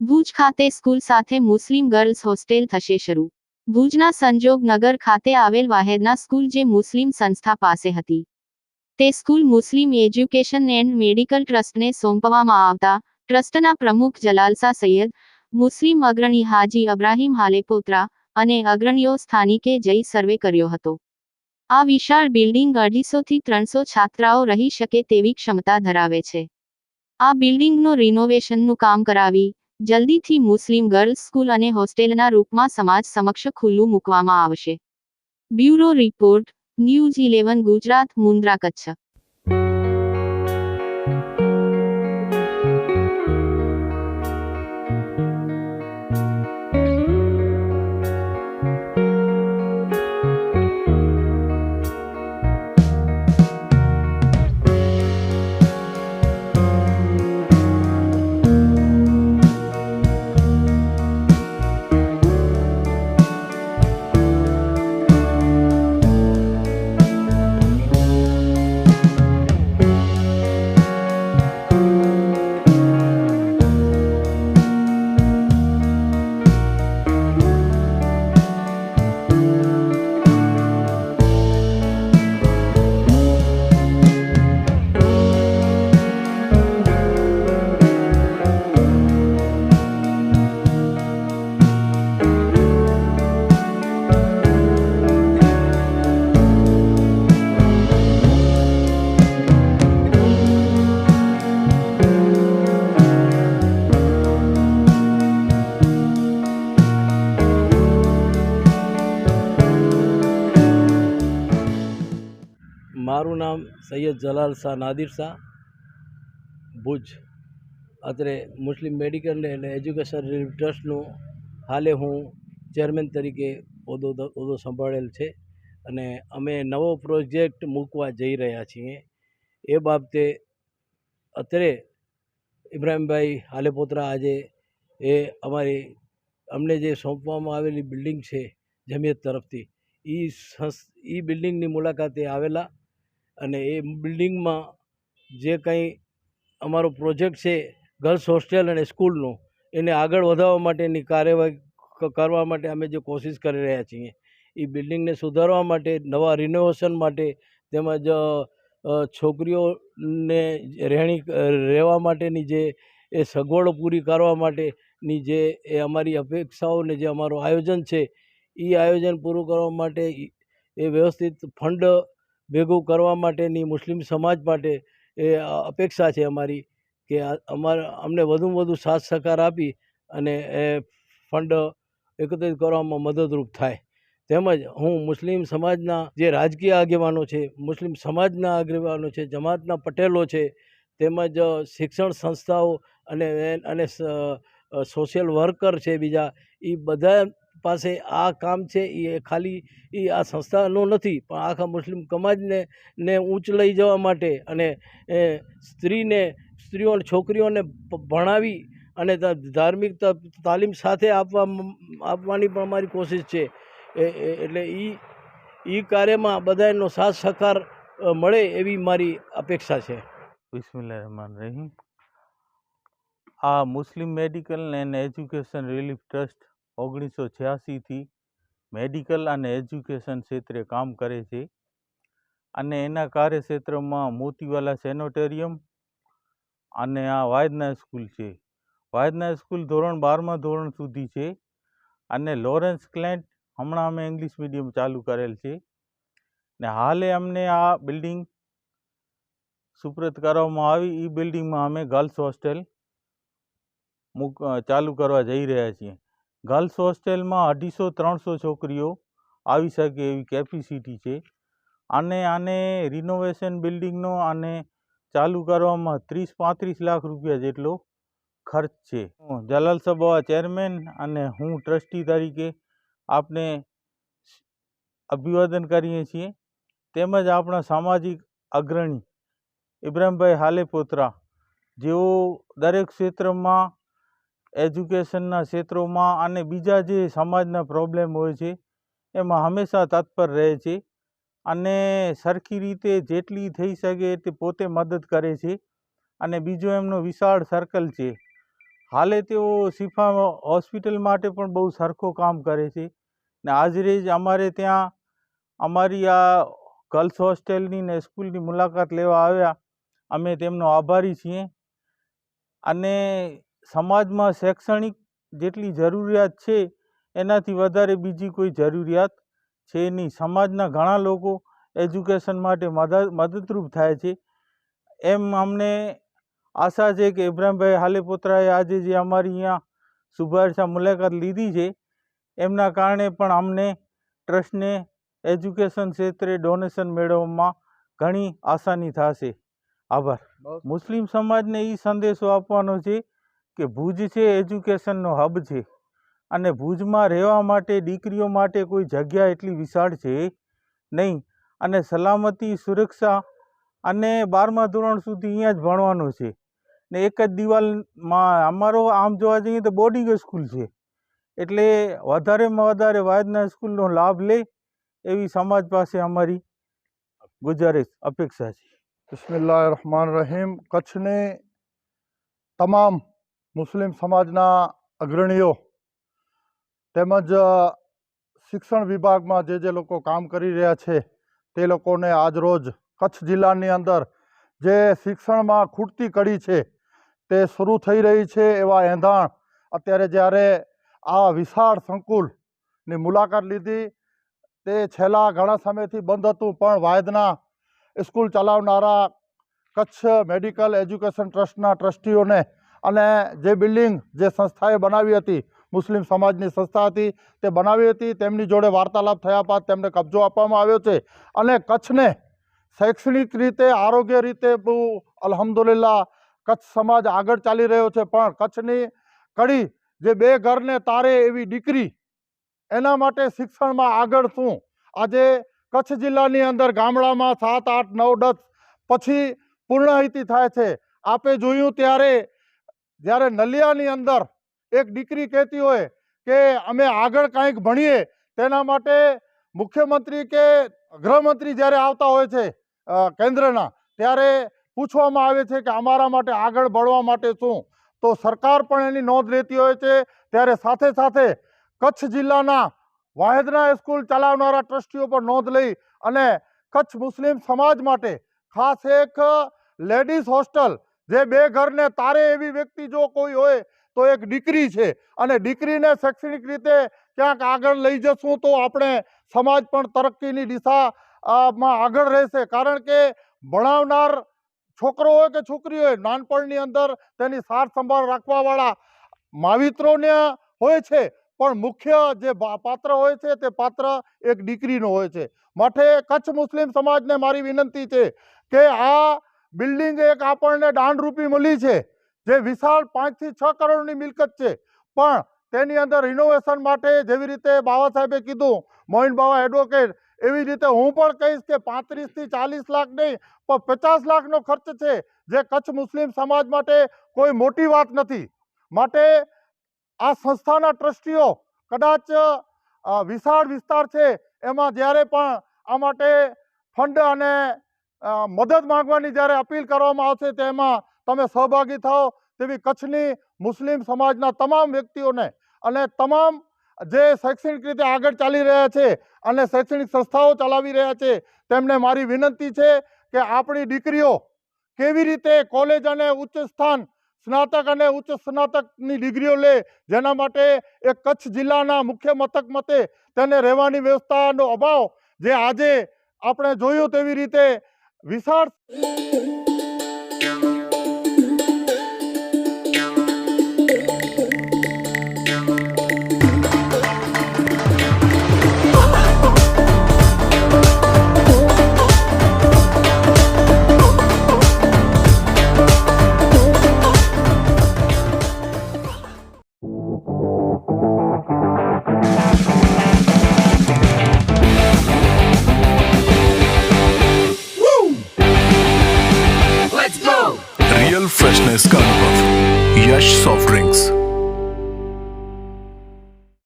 ભુજ ખાતે સ્કૂલ સાથે મુસ્લિમ girls hostel થશે શરૂ. ભુજના સંજોગ નગર ખાતે આવેલ વાહેદના સ્કૂલ જે મુસ્લિમ સંસ્થા પાસે હતી. તે school Muslim education and medical ટ્રસ્ટને સોંપવામાં આવતા ટ્રસ્ટના પ્રમુખ જલાલસા સૈયદ, મુસ્લિમ અગ્રણી હાજી અબ્રાહિમ હાલેપોત્રા અને અગ્રણીઓ સ્થાનિકે જઈ સર્વે કર્યો હતો. આ વિશાળ બિલ્ડિંગ અઢીસોથી ત્રણસો છાત્રાઓ રહી શકે તેવી ક્ષમતા ધરાવે છે. આ બિલ્ડિંગનું રિનોવેશનનું કામ કરાવી, જલ્દીથી મુસ્લિમ ગર્લ્સ સ્કૂલ અને હોસ્ટેલના રૂપમાં સમાજ સમક્ષ ખુલ્લું મૂકવામાં આવશે. Bureau report, news eleven Gujarat, Mundra Kutch. Syed Jalal Shah Nadir Shah, Bhuj. અત્રે મુસ્લિમ મેડિકલ અને એજ્યુકેશન રિલીફ ટ્રસ્ટનું હાલે હું ચેરમેન તરીકે હોદ્દો હોદ્દો સંભાળેલ છે અને અમે નવો પ્રોજેક્ટ મૂકવા જઈ રહ્યા છીએ. એ બાબતે અત્રે ઇબ્રાહીમભાઈ હાલેપોત્રા આજે એ અમારી, અમને જે સોંપવામાં આવેલી બિલ્ડિંગ છે જમિયત તરફથી એ સંસ એ બિલ્ડિંગની મુલાકાતે આવેલા અને એ બિલ્ડિંગમાં જે કંઈ અમારો પ્રોજેક્ટ છે, ગર્લ્સ હોસ્ટેલ અને સ્કૂલનો, એને આગળ વધારવા માટેની કાર્યવાહી કરવા માટે અમે જે કોશિશ કરી રહ્યા છીએ, એ બિલ્ડિંગને સુધારવા માટે, નવા રિનોવેશન માટે, તેમજ છોકરીઓને રહેણી, રહેવા માટેની જે, એ સગવડો પૂરી કરવા માટેની જે, એ અમારી અપેક્ષાઓને જે અમારું આયોજન છે એ આયોજન પૂરું કરવા માટે એ વ્યવસ્થિત ફંડ ભેગું કરવા માટેની મુસ્લિમ સમાજ માટે એ અપેક્ષા છે અમારી કે અમારા, અમને વધુમાં વધુ સાથ સહકાર આપી અને એ ફંડ એકત્રિત કરવામાં મદદરૂપ થાય. તેમજ હું મુસ્લિમ સમાજના જે રાજકીય આગેવાનો છે, મુસ્લિમ સમાજના આગેવાનો છે, જમાતના પટેલો છે, તેમજ શિક્ષણ સંસ્થાઓ અને અને સોશિયલ વર્કર છે બીજા એ બધા પાસે આ કામ છે એ ખાલી એ આ સંસ્થાનું નથી, પણ આખા મુસ્લિમ સમાજને, ને ઊંચ લઈ જવા માટે અને સ્ત્રીને, સ્ત્રીઓ છોકરીઓને ભણાવી અને ધાર્મિક તાલીમ સાથે આપવા, આપવાની પણ અમારી કોશિશ છે. એટલે એ એ કાર્યમાં બધાનો સાથ સહકાર મળે એવી મારી અપેક્ષા છે. બિસ્મિલ્લાહ રહેમાન રહીમ આ Muslim medical and education relief trust ઓગણીસો છ્યાસીથી મેડિકલ અને એજ્યુકેશન ક્ષેત્રે કામ કરે છે. અને એના કાર્યક્ષેત્રમાં મોતીવાલા સેનોટેરિયમ અને આ વાયદના સ્કૂલ છે. વાયદના સ્કૂલ ધોરણ બારમા ધોરણ સુધી છે અને લોરેન્સ ક્લેન્ટ હમણાં અમે ઇંગ્લિશ મીડિયમ ચાલુ કરેલ છે. ને હાલે અમને આ બિલ્ડિંગ સુપ્રત કરવામાં આવી. એ બિલ્ડિંગમાં અમે ગર્લ્સ હોસ્ટેલ મૂક ચાલુ કરવા જઈ રહ્યા છીએ. ગર્લ્સ હોસ્ટેલમાં અઢીસો ત્રણસો છોકરીઓ આવી શકે એવી કેપેસિટી છે. અને આને રિનોવેશન બિલ્ડિંગનો અને ચાલુ કરવામાં ત્રીસ પાંત્રીસ લાખ રૂપિયા જેટલો ખર્ચ છે. જલાલ સબા ચેરમેન અને હું ટ્રસ્ટી તરીકે આપને અભિવાદન કરીએ છીએ. તેમજ આપણા સામાજિક અગ્રણી ઇબ્રાહીમભાઈ હાલેપોત્રા, જેઓ દરેક ક્ષેત્રમાં એજ્યુકેશનના ક્ષેત્રોમાં અને બીજા જે સમાજના પ્રોબ્લેમ હોય છે, એમાં હંમેશા તત્પર રહે છે અને સરખી રીતે જેટલી થઈ શકે તે પોતે મદદ કરે છે અને બીજો એમનો વિશાળ સર્કલ છે. હાલે તેઓ શિફા હોસ્પિટલ માટે પણ બહુ સરખો કામ કરે છે ને આજરે જ અમારે ત્યાં અમારી આ ગર્લ્સ હોસ્ટેલની ને સ્કૂલની મુલાકાત લેવા આવ્યા. અમે તેમનો આભારી છીએ અને સમાજમાં શૈક્ષણિક જેટલી જરૂરિયાત છે એનાથી વધારે બીજી કોઈ જરૂરિયાત છે નહીં. સમાજના ઘણા લોકો એજ્યુકેશન માટે મદદ મદદરૂપ થાય છે. એમ અમને આશા છે કે ઇબ્રાહીમભાઈ હાલેપોત્રાએ આજે જે અમારી અહીંયા શુભારશા મુલાકાત લીધી છે એમના કારણે પણ અમને ટ્રસ્ટને એજ્યુકેશન ક્ષેત્રે ડોનેશન મેળવવામાં ઘણી આસાની થશે. આભાર. મુસ્લિમ સમાજને એ સંદેશો આપવાનો છે કે ભુજ છે એજ્યુકેશનનો હબ છે. અને ભુજમાં રહેવા માટે દીકરીઓ માટે કોઈ જગ્યા એટલી વિશાળ છે નહીં. અને સલામતી, સુરક્ષા અને બારમા ધોરણ સુધી અહીંયા જ ભણવાનું છે. ને એક જ દિવાલમાં અમારો આમ જોવા જઈએ તો બોર્ડિંગ સ્કૂલ છે. એટલે વધારેમાં વધારે વાયદના સ્કૂલનો લાભ લે એવી સમાજ પાસે અમારી ગુજારિશ અપેક્ષા છે. બિસ્મિલ્લાહ રહમાન રહીમ કચ્છને તમામ મુસ્લિમ સમાજના અગ્રણીઓ તેમજ શિક્ષણ વિભાગમાં જે જે લોકો કામ કરી રહ્યા છે, તે લોકોને આજરોજ કચ્છ જિલ્લાની અંદર જે શિક્ષણમાં ખૂટતી કડી છે, તે શરૂ થઈ રહી છે એવા એંધાણ. અત્યારે જ્યારે આ વિશાળ સંકુલની મુલાકાત લીધી, તે છેલ્લા ઘણા સમયથી બંધ હતું, પણ વાયદના સ્કૂલ ચલાવનારા કચ્છ મેડિકલ એજ્યુકેશન ટ્રસ્ટના ટ્રસ્ટીઓને અને જે બિલ્ડિંગ જે સંસ્થાએ બનાવી હતી, મુસ્લિમ સમાજની સંસ્થા હતી, તે બનાવી હતી, તેમની જોડે વાર્તાલાપ થયા બાદ તેમને કબજો આપવામાં આવ્યો છે. અને કચ્છને શૈક્ષણિક રીતે, આરોગ્ય રીતે બહુ અલહમદુલિલ્લા કચ્છ સમાજ આગળ ચાલી રહ્યો છે. પણ કચ્છની કડી જે બે ઘરને તારે એવી દીકરી, એના માટે શિક્ષણમાં આગળ શું? આજે કચ્છ જિલ્લાની અંદર ગામડામાં સાત, આઠ, નવ, દસ, પછી પૂર્ણહિતી થાય છે. આપે જોયું ત્યારે જ્યારે નલિયાની અંદર એક દીકરી કહેતી હોય કે અમે આગળ કાંઈક ભણીએ, તેના માટે મુખ્યમંત્રી કે ગૃહમંત્રી જ્યારે આવતા હોય છે કેન્દ્રના, ત્યારે પૂછવામાં આવે છે કે અમારા માટે આગળ ભણવા માટે શું? તો સરકાર પણ એની નોંધ લેતી હોય છે, ત્યારે સાથે સાથે કચ્છ જિલ્લાના વાહેદના સ્કૂલ ચલાવનારા ટ્રસ્ટીઓ પર નોંધ લઈ અને કચ્છ મુસ્લિમ સમાજ માટે ખાસ એક લેડીઝ હોસ્ટેલ જે બે ઘરને તારે એવી વ્યક્તિ જો કોઈ હોય, તો એક દીકરી છે. અને દીકરીને શૈક્ષણિક રીતે ક્યાંક આગળ લઈ જશું તો આપણે સમાજ પણ તરક્કીની દિશામાં આગળ રહેશે. કારણ કે ભણાવનાર છોકરો હોય કે છોકરી હોય, નાનપણની અંદર તેની સાર સંભાળ રાખવાવાળા માવિત્રોને હોય છે. પણ મુખ્ય જે પાત્ર હોય છે તે પાત્ર એક દીકરીનો હોય છે. માટે કચ્છ મુસ્લિમ સમાજને મારી વિનંતી છે કે આ બિલ્ડિંગ એક આપણને દાંડરૂપી મળી છે, જે વિશાળ પાંચથી છ કરોડની મિલકત છે. પણ તેની અંદર રિનોવેશન માટે જેવી રીતે બાબા સાહેબે કીધું, મોહિન બાવા એડવોકેટ એવી રીતે હું પણ કહીશ કે પાંત્રીસથી ચાલીસ લાખ નહીં, પણ પચાસ લાખનો ખર્ચ છે, જે કચ્છ મુસ્લિમ સમાજ માટે કોઈ મોટી વાત નથી. માટે આ સંસ્થાના ટ્રસ્ટીઓ કદાચ વિશાળ વિસ્તાર છે, એમાં જ્યારે પણ આ માટે ફંડ અને મદદ માંગવાની જ્યારે અપીલ કરવામાં આવશે, તેમાં તમે સહભાગી થાઓ તેવી કચ્છની મુસ્લિમ સમાજના તમામ વ્યક્તિઓને અને તમામ જે શૈક્ષણિક રીતે આગળ ચાલી રહ્યા છે અને શૈક્ષણિક સંસ્થાઓ ચલાવી રહ્યા છે, તેમને મારી વિનંતી છે કે આપણી દીકરીઓ કેવી રીતે કોલેજ અને ઉચ્ચ સ્થાન, સ્નાતક અને ઉચ્ચ સ્નાતકની ડિગ્રીઓ લે, જેના માટે એ કચ્છ જિલ્લાના મુખ્ય મથક મતે તેને રહેવાની વ્યવસ્થાનો અભાવ જે આજે આપણે જોયું તેવી રીતે વિશાળ soft.